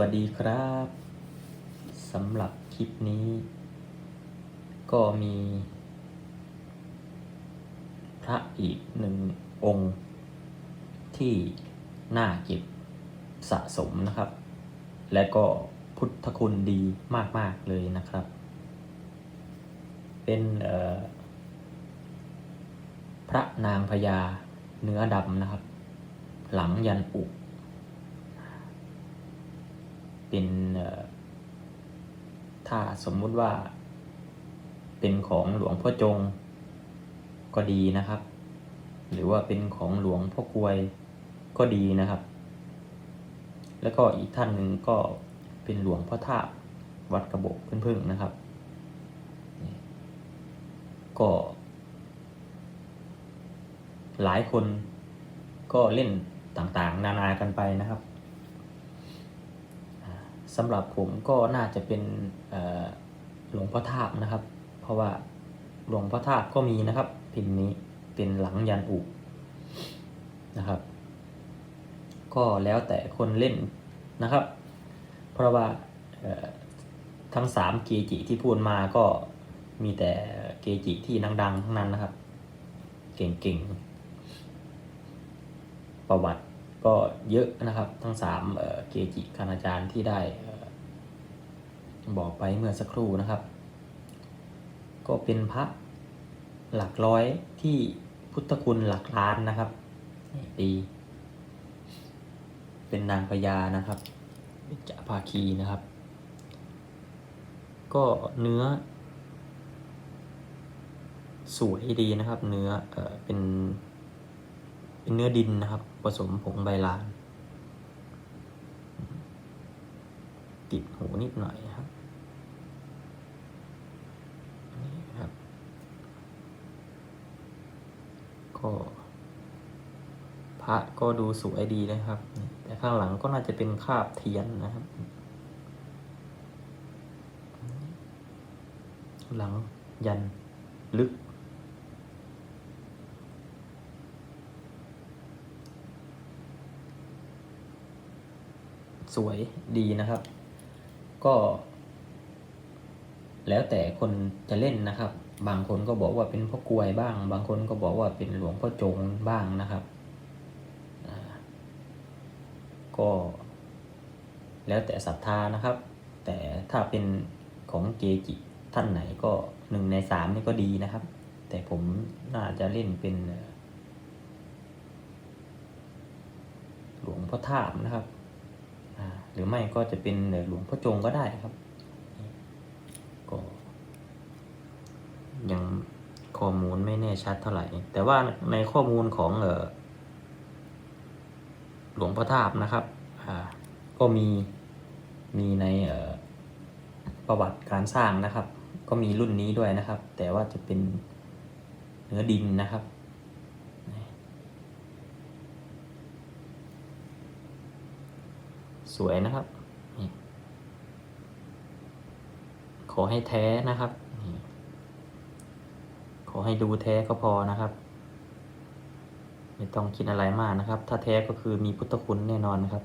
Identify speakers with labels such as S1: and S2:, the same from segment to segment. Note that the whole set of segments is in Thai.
S1: วัสดีครับสำหรับคลิปนี้ ก็มี พระอีกหนึ่งองค์ ที่น่าเก็บสะสมนะครับ และก็พุทธคุณดีมาก ๆ เลยนะครับ เป็นพระนางพญาเนื้อดำนะครับ หลังยันอุ เป็นถ้าสมมุติว่า เป็นของหลวงพ่อจงก็ดีนะครับ หรือว่าเป็นของหลวงพ่อกลวยก็ดีนะครับ แล้วก็อีกท่านหนึ่งก็เป็นหลวงพ่อท่าวัดกระบอกพึ่งๆนะครับ ก็ หลายคนก็เล่นต่างๆ นานากันไปนะครับ สำหรับผมก็น่าจะเป็นหลวงพ่อทาบนะครับ เพราะว่าหลวงพ่อทาบก็มีนะครับ พิมพ์นี้เป็นหลังยันอุนะครับ ก็แล้วแต่คนเล่นนะครับ เพราะว่าทั้งสามเกจิที่พูดมาก็มีแต่เกจิที่ดังๆทั้งนั้นนะครับ เก่งๆ ประวัติ ก็เยอะนะครับทั้งสามเกจิคณาจารย์ที่ได้บอกไปเมื่อสักครู่นะครับ ก็เป็นพระหลักร้อยที่พุทธคุณหลักล้านนะครับนี่ดีเป็นนางพญานะครับเบญจภาคีนะครับ ก็เนื้อ สวยดีนะครับ เนื้อเออเป็น เป็นเนื้อดินนะครับ ผสมผงใบลาน ติดหูนิดหน่อยนะครับนี่ครับ ก็พระก็ดูสวยดีนะครับ แต่ข้างหลังก็น่าจะเป็นคาบเทียนนะครับ หลังยันลึก สวยดีนะครับ ก็ แล้วแต่คนจะเล่นนะครับ บางคนก็บอกว่าเป็นพ่อกลวยบ้าง บางคนก็บอกว่าเป็นหลวงพ่อจงบ้างนะครับก็แล้วแต่ศรัทธานะครับ แต่ถ้าเป็นของเกจิท่านไหนก็หนึ่งในสามนี่ก็ดีนะครับ แต่ผมน่าจะเล่นเป็น หลวงพ่อทาบนะครับ หรือไม่ก็จะเป็นหลวงพ่อจงก็ได้ครับก็ยังข้อมูลไม่แน่ชัดเท่าไหร่ แต่ว่าในข้อมูลของเออหลวงพ่อทาบนะครับก็มีมีในประวัติการสร้างนะครับ ก็มีรุ่นนี้ด้วยนะครับ แต่ว่าจะเป็นเนื้อดินนะครับ สวยนะครับ ขอให้แท้นะครับ ขอให้ดูแท้ก็พอนะครับ ไม่ต้องคิดอะไรมากนะครับ ถ้าแท้ก็คือมีพุทธคุณแน่นอนนะครับ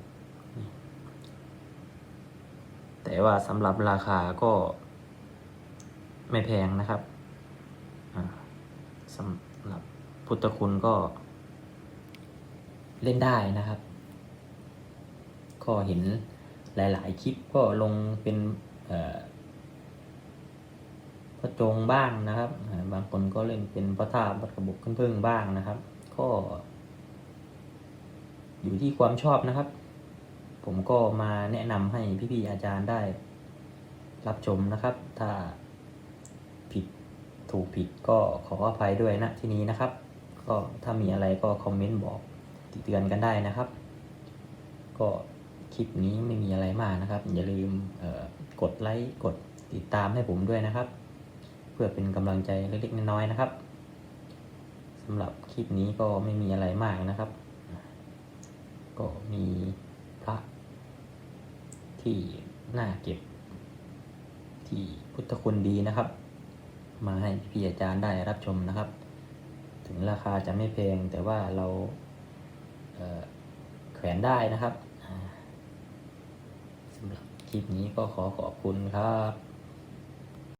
S1: แต่ว่าสำหรับราคาก็ไม่แพงนะครับสำหรับพุทธคุณก็เล่นได้นะครับ ก็เห็นหลาย ๆ คลิปก็ลงเป็นพระจงบ้างนะครับ บางคนก็เล่นเป็นพระธาตุพระกระบอกขึ้นพึ่งบ้างนะครับ ก็ อยู่ที่ความชอบนะครับ ผมก็มาแนะนำให้พี่ๆอาจารย์ได้ รับชมนะครับ ถ้าผิดถูกผิดก็ขออภัยด้วยนะที่นี้นะครับ ก็ถ้ามีอะไรก็คอมเมนต์บอกติเตือนกันได้นะครับ ก็ คลิปนี้ไม่มีอะไรมากนะครับ อย่าลืมกดไลค์กดติดตามให้ผมด้วยนะครับ เพื่อเป็นกำลังใจเล็กๆน้อยๆนะครับสำหรับคลิปนี้ก็ไม่มีอะไรมากนะครับ ก็มีพระที่น่าเก็บ ที่พุทธคุณดีนะครับ มาให้พี่อาจารย์ได้รับชมนะครับ ถึงราคาจะไม่แพงแต่ว่าเราเแขวนได้นะครับ คลิปนี้ก็ขอขอบคุณครับ